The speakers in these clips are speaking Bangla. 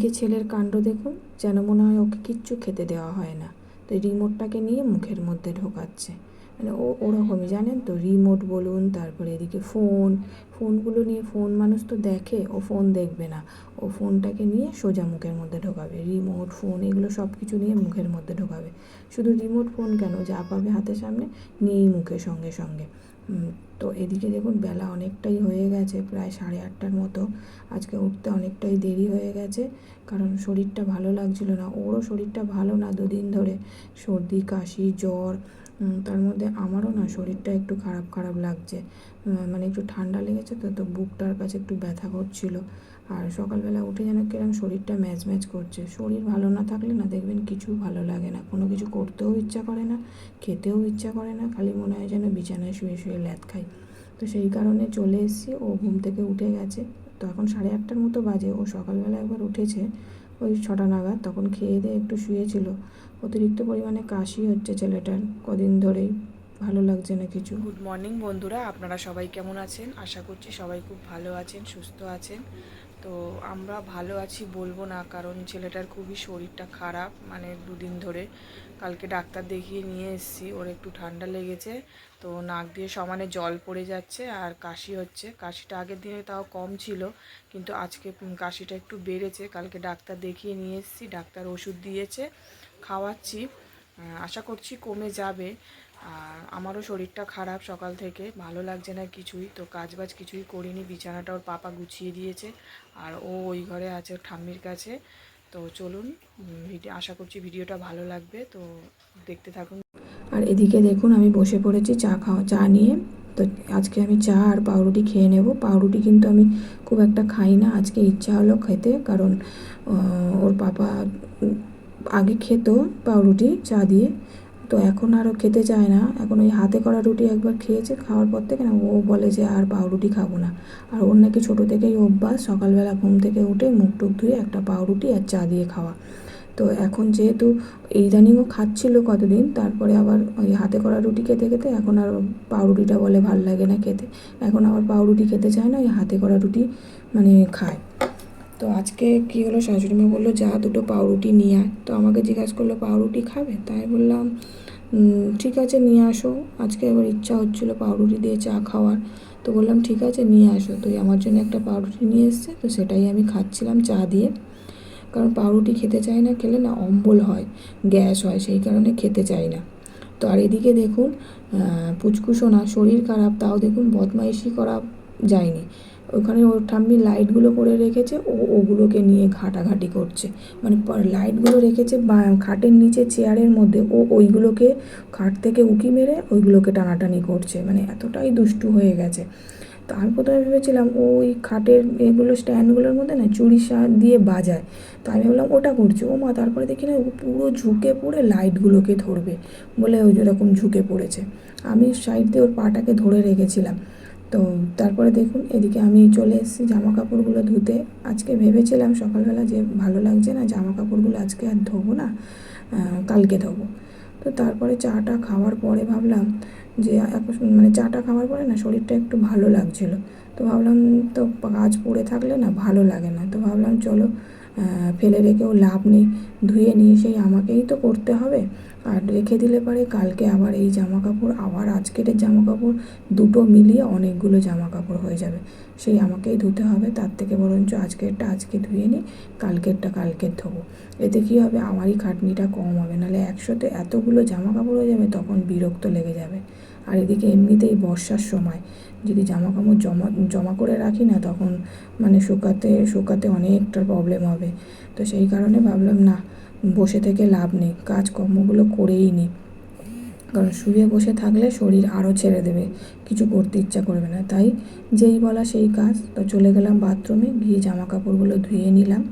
এদিকে ছেলের কাণ্ড দেখুন, যেন মনে হয় ওকে কিচ্ছু খেতে দেওয়া হয় না। তো রিমোটটাকে নিয়ে মুখের মধ্যে ঢোকাচ্ছে। মানে ও ওরকমই, জানেন তো? রিমোট বলুন, তারপরে এদিকে ফোন। ফোনগুলো নিয়ে ফোন মানুষ তো দেখে, ও ফোন দেখবে না। ও ফোনটাকে নিয়ে সোজা মুখের মধ্যে ঢোকাবে। রিমোট, ফোন, এগুলো সব কিছু নিয়ে মুখের মধ্যে ঢোকাবে। শুধু রিমোট ফোন কেন? যা পাবে হাতের সামনে, নিয়েই মুখে সঙ্গে সঙ্গে। তো এদিকে দেখুন বেলা অনেকটাই হয়ে গেছে, প্রায় সাড়ে আটটার মতো। আজকে উঠতে অনেকটাই দেরি হয়ে গেছে, কারণ শরীরটা ভালো লাগছিল না। ওরও শরীরটা ভালো না দুদিন ধরে। সর্দি, কাশি, জ্বর তার মধ্যে আমারও না শরীরটা একটু খারাপ খারাপ লাগছে। মানে একটু ঠান্ডা লেগেছে তো তো বুকটার কাছে একটু ব্যথা করছিল। আর সকালবেলা উঠে যেন কিরম শরীরটা ম্যাচ ম্যাচ করছে। শরীর ভালো না থাকলে না দেখবেন কিছু ভালো লাগে না। কোনো কিছু করতেও ইচ্ছা করে না, খেতেও ইচ্ছা করে না, খালি মনে হয় যেন বিছানায় শুয়ে শুয়ে ল্যাদ খাই তো সেই কারণে চলে এসেছি। ও ঘুম থেকে উঠে গেছে। তো এখন সাড়ে আটটার মতো বাজে। ও সকালবেলা একবার উঠেছে, ওই ছটা নাগাদ। তখন খেয়ে দিয়ে একটু শুয়েছিল। অতিরিক্ত পরিমাণে কাশি হচ্ছে ছেলেটার কদিন ধরেই। ভালো লাগছে না কিছু। গুড মর্নিং বন্ধুরা। আপনারা সবাই কেমন আছেন? আশা করছি সবাই খুব ভালো আছেন, সুস্থ আছেন। তো আমরা ভালো আছি বলব না, কারণ ছেলেটার খুবই শরীরটা খারাপ। মানে দুদিন ধরে কালকে ডাক্তার দেখিয়ে নিয়ে এসেছি, ওর একটু ঠান্ডা লেগেছে। তো নাক দিয়ে সমানে জল পড়ে যাচ্ছে আর কাশি হচ্ছে। কাশিটা আগের দিনে তাও কম ছিল, কিন্তু আজকে কাশিটা একটু বেড়েছে। কালকে ডাক্তার দেখিয়ে নিয়ে এসেছি, ডাক্তার ওষুধ দিয়েছে, খাওয়াচ্ছি। আশা করছি কমে যাবে। আর আমারও শরীরটা খারাপ সকাল থেকে, ভালো লাগছে না কিছুই। তো কাজ বাজ কিছুই করিনি, বিছানাটা ওর পাপা গুছিয়ে দিয়েছে আর ও ওই ঘরে আছে ঠাম্মির কাছে। তো চলুন আশা করছি ভিডিওটা ভালো লাগবে, তো দেখতে থাকুন। আর এদিকে দেখুন, আমি বসে পড়েছি চা খাওয়া, চা নিয়ে। তো আজকে আমি চা আর পাউরুটি খেয়ে নেব। পাউরুটি কিন্তু আমি খুব একটা খাই না, আজকে ইচ্ছা হলো খেতে, কারণ ওর পাপা আগে খেত পাউরুটি, চা দিয়ে। তো এখন আরও খেতে চায় না। এখন ওই হাতে করা রুটি একবার খেয়েছে, খাওয়ার পর থেকে না ও বলে যে আর পাউরুটি খাব না। আর ওর নাকি ছোটো থেকেই অভ্যাস, সকালবেলা ঘুম থেকে উঠে মুখ টুক ধুয়ে একটা পাউরুটি আর চা দিয়ে খাওয়া। তো এখন যেহেতু ইদানিংও খাচ্ছিল কতদিন, তারপরে আবার ওই হাতে করা রুটি খেতে খেতে এখন আর পাউরুটিটা বলে ভালো লাগে না খেতে। এখন আবার পাউরুটি খেতে চায় না, ওই হাতে করা রুটি মানে খায়। তো আজকে কী হলো? শাশুড়ি মা বলল যা দুটো পাউরুটি নিয়ে আয়। তো আমাকে জিজ্ঞাসা করল পাউরুটি খাবে? তাই বললাম ঠিক আছে নিয়ে আসো। আজকে এবার ইচ্ছা হচ্ছিল পাউরুটি দিয়ে চা খাওয়ার। তো বললাম ঠিক আছে নিয়ে আসো। তো আমার জন্য একটা পাউরুটি নিয়ে এসছে তো সেটাই আমি খাচ্ছিলাম চা দিয়ে। কারণ পাউরুটি খেতে চাই না খেলে না অম্বল হয় গ্যাস হয় সেই কারণে খেতে চাই না। তো আর এদিকে দেখুন আহ, পুচকুসোনা শরীর খারাপ তাও দেখুন বদমাইশি করা যায়নি। ওখানে ওর ঠাম্মি লাইটগুলো করে রেখেছে, ও ওগুলোকে নিয়ে ঘাটাঘাটি করছে। মানে লাইটগুলো রেখেছে বা- খাটের নিচে চেয়ারের মধ্যে, ও ওইগুলোকে খাট থেকে উঁকি মেরে ওইগুলোকে টানাটানি করছে। মানে এতটাই দুষ্টু হয়ে গেছে। তো আমি প্রথমে ভেবেছিলাম ওই খাটের এগুলো স্ট্যান্ডগুলোর মধ্যে না চুরি সার দিয়ে বাজায়। তো আমি ভাবলাম, ওটা করছে। ও মা, তারপরে দেখি না, ও পুরো ঝুঁকে পড়ে লাইটগুলোকে ধরবে। বলে ওই যেরকম ঝুঁকে পড়েছে। আমি সাইড দিয়ে ওর পাটাকে ধরে রেখেছিলাম। তো তারপরে দেখুন, এদিকে আমি চলে এসেছি জামা কাপড়গুলো ধুতে। আজকে ভেবেছিলাম সকালবেলা যে ভালো লাগছে না জামা কাপড়গুলো আজকে আর ধোবো না কালকে ধোবো। তো তারপরে চাটা খাওয়ার পরে ভাবলাম যে মানে চাটা খাওয়ার পরে না শরীরটা একটু ভালো লাগছিল। তো ভাবলাম তো কাজ পড়ে থাকলে না ভালো লাগে না। তো ভাবলাম চলো ফেলে রেখেও লাভ নেই। ধুয়ে নিয়ে সেই আমাকেই তো করতে হবে। আর রেখে দিলে পরে কালকে আবার এই জামা কাপড় আবার আজকের জামা কাপড় দুটো মিলিয়ে অনেকগুলো জামা কাপড় হয়ে যাবে। সেই আমাকেই ধুতে হবে, তার থেকে বরঞ্চ আজকেরটা আজকে ধুয়ে নিই, কালকেরটা কালকে ধোবো। এতে কী হবে? আমারই খাটনিটা কম হবে, নাহলে একসাথে এতগুলো জামা কাপড় হয়ে যাবে, তখন বিরক্ত লেগে যাবে। আর এদিকে এমনিতেই বর্ষার সময়, যদি জামা কাপড় জমা জমা করে রাখি না, তখন মানে শুকাতে শুকাতে অনেকটা প্রবলেম হবে। তো সেই কারণে ভাবলাম, না বসে থেকে লাভ নেই, কাজকর্মগুলো করেই নিই কারণ শুয়ে বসে থাকলে শরীর আরও ছেড়ে দেবে, কিছু করতে ইচ্ছা করবে না। তাই যেই বলা সেই কাজ। তো চলে গেলাম বাথরুমে, গিয়ে জামা কাপড়গুলো ধুয়ে নিলাম।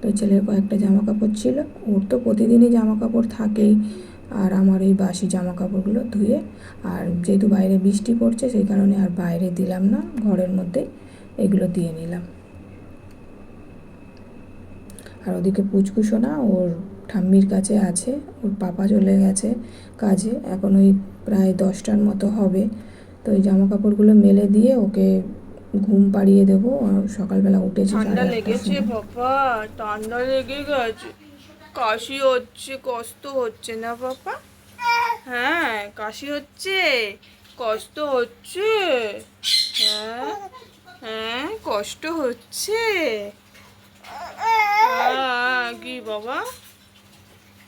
তো ছেলের কয়েকটা জামা কাপড় ছিল, ওর তো প্রতিদিনই জামা কাপড় থাকেই। আর আমার ওই বাসি জামা কাপড়গুলো ধুয়ে, আর যেহেতু বাইরে বৃষ্টি পড়ছে, সেই কারণে আর বাইরে দিলাম না, ঘরের মধ্যে এগুলো দিয়ে নিলাম। আর ওদিকে পুচকুসোনা ওর ঠাম্মির কাছে আছে ওর পাপা চলে গেছে কাজে এখন ওই প্রায় দশটার মতো হবে। তো ওই জামা কাপড়গুলো মেলে দিয়ে ওকে ঘুম পাড়িয়ে দেবো। আর সকালবেলা উঠেছে ঠান্ডা লেগেছে। বাবা ঠান্ডা লেগে গেছে। কাশি হচ্ছে কষ্ট হচ্ছে না বাবা? হ্যাঁ কাশি হচ্ছে কষ্ট হচ্ছে। হ্যাঁ হ্যাঁ কষ্ট হচ্ছে। কি বাবা?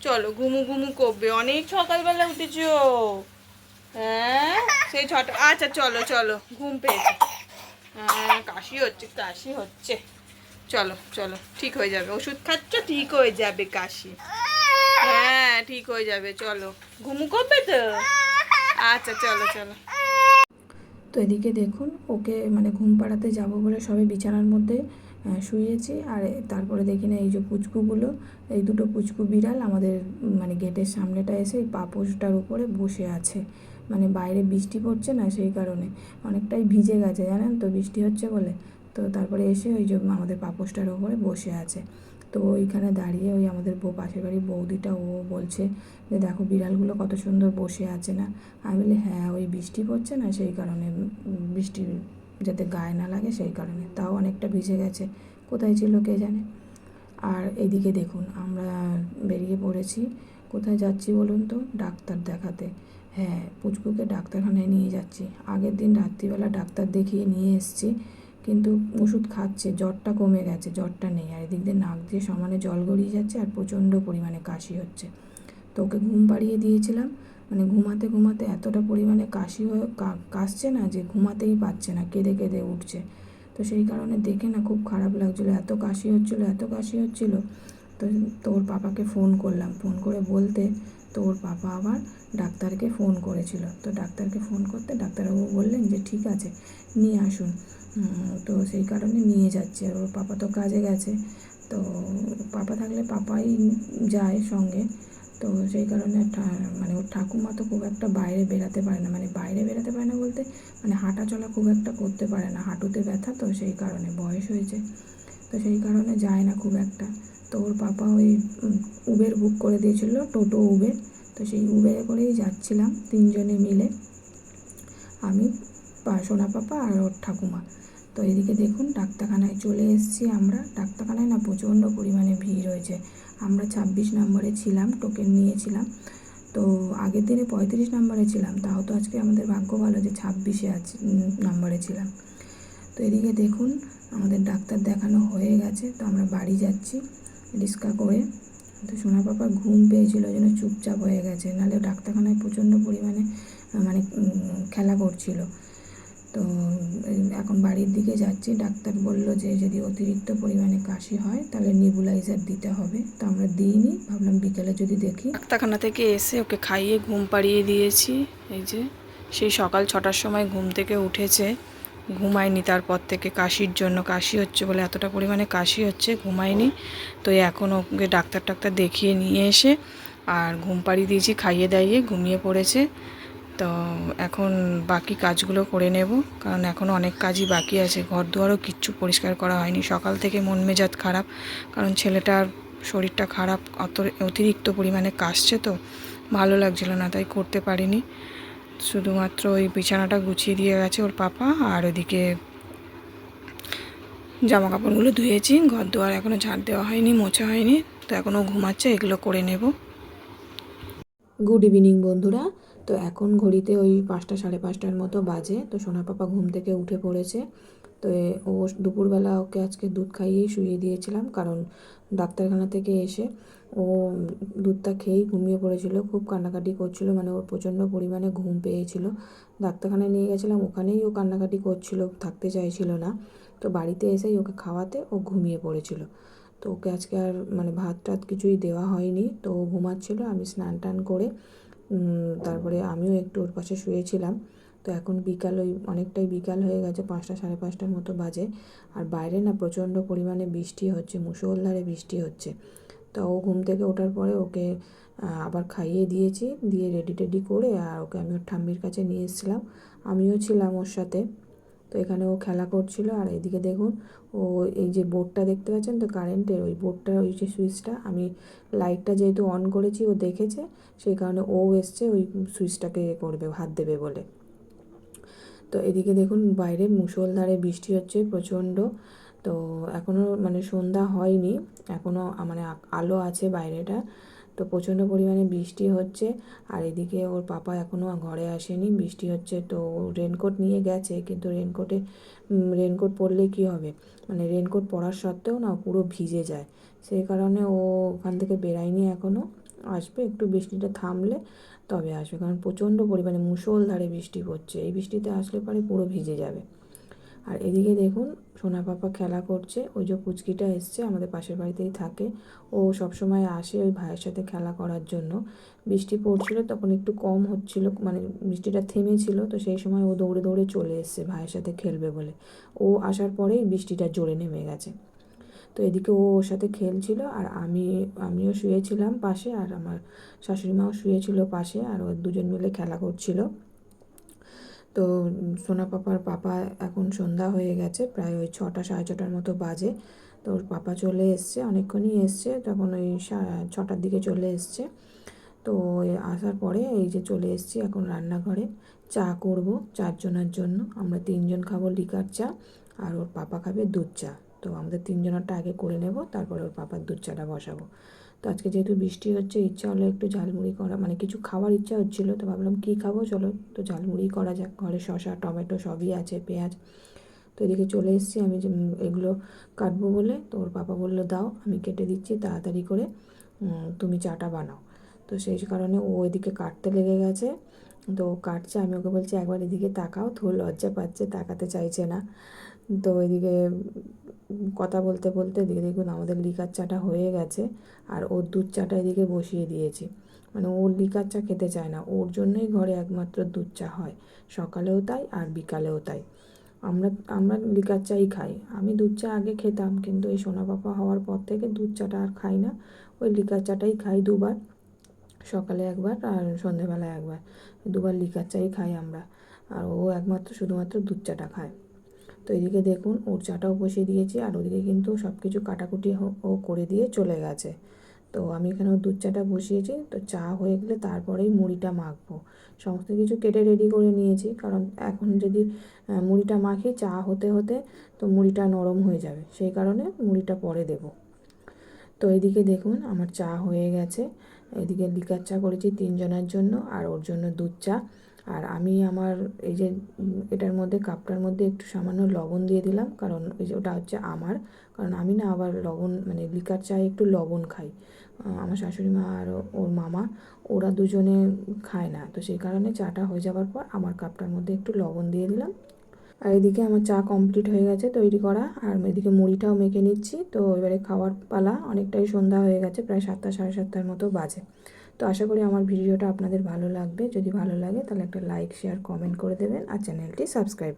চলো ঘুমু ঘুমু করবে। অনেক সকালবেলা উঠেছো। হ্যাঁ? সেই ছটা আচ্ছা চলো চলো ঘুম পেয়েছে। হ্যাঁ কাশি হচ্ছে কাশি হচ্ছে। চলো চলো ঠিক হয়ে যাবে। ওষুধ খাচ্ছ ঠিক হয়ে যাবে কাশি। হ্যাঁ ঠিক হয়ে যাবে চলো। ঘুমু করবে তো? আচ্ছা চলো চলো। তো এদিকে দেখুন ওকে মানে ঘুম পাড়াতে যাব বলে সবে বিছানার মধ্যে আহ, শুইয়েছি আর তারপরে দেখি না এই যে পুচকুগুলো এই দুটো পুচকু বিড়াল আমাদের মানে গেটের সামনেটা এসে এই পাপোশটার উপরে বসে আছে। মানে বাইরে বৃষ্টি পড়ছে না সেই কারণে। অনেকটাই ভিজে গেছে জানেন তো বৃষ্টি হচ্ছে বলে। তো তারপরে এসে ওই যে আমাদের পাপোশটার উপরে বসে আছে। তো ওইখানে দাঁড়িয়ে ওই আমাদের বউ পাশের বাড়ির বৌদিটা ও বলছে যে দেখো বিড়ালগুলো কত সুন্দর বসে আছে না? আমি বলি হ্যাঁ ওই বৃষ্টি পড়ছে না সেই কারণে বৃষ্টি যাতে গায়ে না লাগে সেই কারণে। তাও অনেকটা ভিজে গেছে। কোথায় ছিল কে জানে? আর এদিকে দেখুন, আমরা বেরিয়ে পড়েছি। কোথায় যাচ্ছি বলুন তো? ডাক্তার দেখাতে। হ্যাঁ পুচকুকে ডাক্তারখানায় নিয়ে যাচ্ছি। আগের দিন রাত্রিবেলা ডাক্তার দেখিয়ে নিয়ে এসেছি, কিন্তু ওষুধ খাচ্ছে, জ্বরটা কমে গেছে, জ্বরটা নেই। আর এদিক দিয়ে নাক দিয়ে সমানে জল গড়িয়ে যাচ্ছে আর প্রচণ্ড পরিমাণে কাশি হচ্ছে। তো ওকে ঘুম পাড়িয়ে দিয়েছিলাম। মানে ঘুমাতে ঘুমাতে এতটা পরিমাণে কাশি হয়ে কাশছে না যে ঘুমাতেই পারছে না, কেঁদে কেঁদে উঠছে। তো সেই কারণে দেখে না খুব খারাপ লাগছিল, এত কাশি হচ্ছিল, এত কাশি হচ্ছিল। তো তোর পাপাকে ফোন করলাম। ফোন করে বলতে তোর পাপা আবার ডাক্তারকে ফোন করেছিল। তো ডাক্তারকে ফোন করতে ডাক্তারবাবু বললেন যে, ঠিক আছে, নিয়ে আসুন। তো সেই কারণে নিয়ে যাচ্ছে। আর ওর পাপা তো কাজে গেছে। তো পাপা থাকলে পাপাই যায় সঙ্গে। তো সেই কারণে মানে ওর ঠাকুমা তো খুব একটা বাইরে বেরাতে পারে না। মানে বাইরে বেরাতে পারে না বলতে মানে হাঁটা চলা খুব একটা করতে পারে না। হাঁটুতে ব্যথা তো সেই কারণে, বয়স হয়েছে তো সেই কারণে যায় না খুব একটা। তো ওর পাপা ওই উবের বুক করে দিয়েছিল টোটো উবের তো সেই উবেরে করেই যাচ্ছিলাম তিনজনে মিলে, আমি সোনা পাপা আর ওর ঠাকুমা। তো এদিকে দেখুন ডাক্তারখানায় চলে এসেছি আমরা। ডাক্তারখানায় না প্রচণ্ড পরিমাণে ভিড় হয়েছে আমরা ছাব্বিশ নম্বরে ছিলাম টোকেন নিয়েছিলাম। তো আগের দিনে পঁয়ত্রিশ নম্বরে ছিলাম তাও তো আজকে আমাদের ভাগ্য ভালো যে ছাব্বিশে উম, নম্বরে ছিলাম। তো এদিকে দেখুন আমাদের ডাক্তার দেখানো হয়ে গেছে তো আমরা বাড়ি যাচ্ছি রিক্সা করে। তো সোনা পাপার ঘুম পেয়েছিল জন্য চুপচাপ হয়ে গেছে। নাহলে ডাক্তারখানায় প্রচণ্ড পরিমাণে মানে খেলা করছিল। তো এখন বাড়ির দিকে যাচ্ছি, ডাক্তার বলল যে যদি অতিরিক্ত পরিমাণে কাশি হয় তাহলে নিবুলাইজার দিতে হবে। তো আমরা দিইনি, ভাবলাম বিকেলে যদি দেখি। ডাক্তারখানা থেকে এসে ওকে খাইয়ে ঘুম পাড়িয়ে দিয়েছি, এই যে সেই সকাল ছটার সময় ঘুম থেকে উঠেছে, ঘুমায়নি তারপর থেকে, কাশির জন্য কাশি হচ্ছে বলে এতটা পরিমাণে কাশি হচ্ছে, ঘুমায়নি। তো এখন ওকে ডাক্তার টাক্তার দেখিয়ে নিয়ে এসে আর ঘুম পাড়িয়ে দিয়েছি, খাইয়ে দাইয়ে ঘুমিয়ে পড়েছে। তো এখন বাকি কাজগুলো করে নেব, কারণ এখনও অনেক কাজই বাকি আছে। ঘর দুয়ারও কিচ্ছু পরিষ্কার করা হয়নি। সকাল থেকে মন মেজাজ খারাপ, কারণ ছেলেটার শরীরটা খারাপ অত অতিরিক্ত পরিমাণে কাশছে তো, ভালো লাগছিল না, তাই করতে পারিনি। শুধুমাত্র ওই বিছানাটা গুছিয়ে দিয়ে গেছে ওর পাপা, আর ওদিকে জামা কাপড়গুলো ধুয়েছি। ঘর দুয়ার এখনও ঝাড় দেওয়া হয়নি, মোছা হয়নি, তো এখনও ঘুমাচ্ছে, এগুলো করে নেব। গুড ইভিনিং বন্ধুরা। তো এখন ঘড়িতে ওই পাঁচটা, সাড়ে পাঁচটার মতো বাজে। তো সোনা পাপা ঘুম থেকে উঠে পড়েছে। তো ও দুপুরবেলা ওকে আজকে দুধ খাইয়েই শুয়ে দিয়েছিলাম, কারণ ডাক্তারখানা থেকে এসে ও দুধটা খেয়েই ঘুমিয়ে পড়েছিল, খুব কান্নাকাটি করছিল মানে ওর প্রচণ্ড পরিমাণে ঘুম পেয়েছিল। ডাক্তারখানায় নিয়ে গেছিলাম, ওখানেই ও কান্নাকাটি করছিল, থাকতে চাইছিল না। তো বাড়িতে এসেই ওকে খাওয়াতে ও ঘুমিয়ে পড়েছিল। তো ওকে আজকে আর মানে ভাত টাত কিছুই দেওয়া হয়নি। তো ঘুমাচ্ছিল, আমি স্নান টান করে তারপরে আমিও একটু ওর পাশে শুয়েছিলাম। তো এখন বিকাল ওই অনেকটাই বিকাল হয়ে গেছে, পাঁচটা সাড়ে পাঁচটার মতো বাজে। আর বাইরে না প্রচণ্ড পরিমাণে বৃষ্টি হচ্ছে, মুষলধারে বৃষ্টি হচ্ছে। তো ও ঘুম থেকে ওঠার পরে ওকে আবার খাইয়ে দিয়েছি, দিয়ে রেডি টেডি করে, আর ওকে আমি ওর ঠাম্মির কাছে নিয়ে এসেছিলাম। আমিও ছিলাম ওর সাথে। তো এখানে ও খেলা করছিল। আর এদিকে দেখুন, ও এই যে বোর্ডটা দেখতে পাচ্ছেন তো কারেন্টের, ওই বোর্ডটা, ওই যে সুইচটা। আমি লাইটটা যেহেতু অন করেছি, ও দেখেছে, সেই কারণে ও এসছে ওই সুইচটাকে এ করবে, হাত দেবে বলে। তো তো এদিকে দেখুন, বাইরে মুষলধারে বৃষ্টি হচ্ছে প্রচণ্ড। তো এখনও মানে সন্ধ্যা হয়নি এখনও মানে আলো আছে বাইরেটা। তো প্রচণ্ড পরিমাণে বৃষ্টি হচ্ছে। আর এদিকে ওর পাপা এখনও ঘরে আসেনি। বৃষ্টি হচ্ছে তো রেনকোট নিয়ে গেছে, কিন্তু রেনকোটে রেনকোট পরলে কি হবে? মানে রেনকোট পরার সত্ত্বেও না পুরো ভিজে যায়। সেই কারণে ও ওখান থেকে বেরায়নি এখনও আসবে, একটু বৃষ্টিটা থামলে তবে আসবে। কারণ প্রচণ্ড পরিমাণে মুষলধারে বৃষ্টি পড়ছে। এই বৃষ্টিতে আসলে পরে পুরো ভিজে যাবে। আর এদিকে দেখুন, সোনা পাপা খেলা করছে। ওই যে পুচকিটা এসছে, আমাদের পাশের বাড়িতেই থাকে। ও সবসময় আসে ওই ভাইয়ের সাথে খেলা করার জন্য। বৃষ্টি পড়ছিল, তখন একটু কম হচ্ছিল মানে বৃষ্টিটা থেমেছিল, তো সেই সময় ও দৌড়ে দৌড়ে চলে এসছে ভাইয়ের সাথে খেলবে বলে। ও আসার পরেই বৃষ্টিটা জোরে নেমে গেছে। তো এদিকে ও ওর সাথে খেলছিল, আর আমি, আমিও শুয়েছিলাম পাশে, আর আমার শাশুড়ি মাও শুয়েছিল পাশে, আর ও দুজন মিলে খেলা করছিল। তো সোনা পাপার পাপা এখন সন্ধ্যা হয়ে গেছে, প্রায় ওই ছটা, সাড়ে ছটার মতো বাজে। তো ওর পাপা চলে এসছে, অনেকক্ষণই এসছে, তখন ওই ছটার দিকে চলে এসছে। তো আসার পরে এই যে চলে এসেছি এখন রান্নাঘরে, চা করব চারজনের জন্য। আমরা তিনজন খাব লিকার চা, আর ওর পাপা খাবে দুধ চা। তো আমাদের তিনজনেরটা আগে করে নেব, তারপরে ওর পাপার দুধ চাটা বসাবো। তো আজকে যেহেতু বৃষ্টি হচ্ছে, ইচ্ছা হলো একটু ঝালমুড়ি করা। মানে কিছু খাওয়ার ইচ্ছা হচ্ছিল, তো ভাবলাম কী খাব চলো। তো ঝালমুড়ি করা যাক, ঘরে শসা, টমেটো সবই আছে, পেঁয়াজ। তো এদিকে চলে এসেছি আমি এগুলো কাটবো বলে। তো ওর পাপা বলল, দাও, আমি কেটে দিচ্ছি তাড়াতাড়ি করে তুমি চাটা বানাও। তো সেই কারণে ও এদিকে কাটতে লেগে গেছে। তো কাটছে, আমি ওকে বলছি, একবার এদিকে তাকাও তো লজ্জা পাচ্ছে, তাকাতে চাইছে না। তো এদিকে কথা বলতে বলতে এদিকে দেখুন আমাদের লিকার চাটা হয়ে গেছে আর ওর দুধ চাটা এদিকে বসিয়ে দিয়েছি। মানে ওর লিকার চা খেতে চায় না, ওর জন্যই ঘরে একমাত্র দুধ চা হয়। সকালেও তাই আর বিকালেও তাই। আমরা আমরা লিকার চাই খাই। আমি দুধ চা আগে খেতাম কিন্তু এই সোনা পাপা হওয়ার পর থেকে দুধ চাটা আর খাই না। ওই লিকার চাটাই খাই দুবার, সকালে একবার আর সন্ধেবেলায় একবার। দুবার লিকার চাই খাই আমরা। আর ও একমাত্র শুধুমাত্র দুধ চাটা খায়। তো এদিকে দেখুন ওর চাটাও বসিয়ে দিয়েছি আর ওদিকে কিন্তু সব কিছু কাটাকুটি ও করে দিয়ে চলে গেছে। তো আমি এখানে দুধ চাটা বসিয়েছি, তো চা হয়ে গেলে তারপরেই মুড়িটা মাখবো। সমস্ত কিছু কেটে রেডি করে নিয়েছি, কারণ এখন যদি মুড়িটা মাখি চা হতে হতে তো মুড়িটা নরম হয়ে যাবে, সেই কারণে মুড়িটা পরে দেবো। তো এদিকে দেখুন আমার চা হয়ে গেছে, এদিকে লিকার চা করেছি তিনজনের জন্য আর ওর জন্য দুধ চা। আর আমি আমার এই যে এটার মধ্যে, কাপটার মধ্যে একটু সামান্য লবণ দিয়ে দিলাম। কারণ এই যে, ওটা হচ্ছে আমার। কারণ আমি না আবার লবণ মানে লিকার চায়ে একটু লবণ খাই। আমার শাশুড়ি মা আর ওর মামা, ওরা দুজনে খায় না। তো সেই কারণে চাটা হয়ে যাওয়ার পর আমার কাপটার মধ্যে একটু লবণ দিয়ে দিলাম। আর এদিকে আমার চা কমপ্লিট হয়ে গেছে তৈরি করা। আর এদিকে মুড়িটাও মেখে নিচ্ছি। তো এবারে খাওয়ার পালা অনেকটাই সন্ধ্যা হয়ে গেছে, প্রায় সাতটা, সাড়ে সাতটার মতো বাজে। তো আশা করি আমার ভিডিওটা আপনাদের ভালো লাগবে। যদি ভালো লাগে তাহলে একটা লাইক শেয়ার কমেন্ট করে দেবেন আর চ্যানেলটি সাবস্ক্রাইব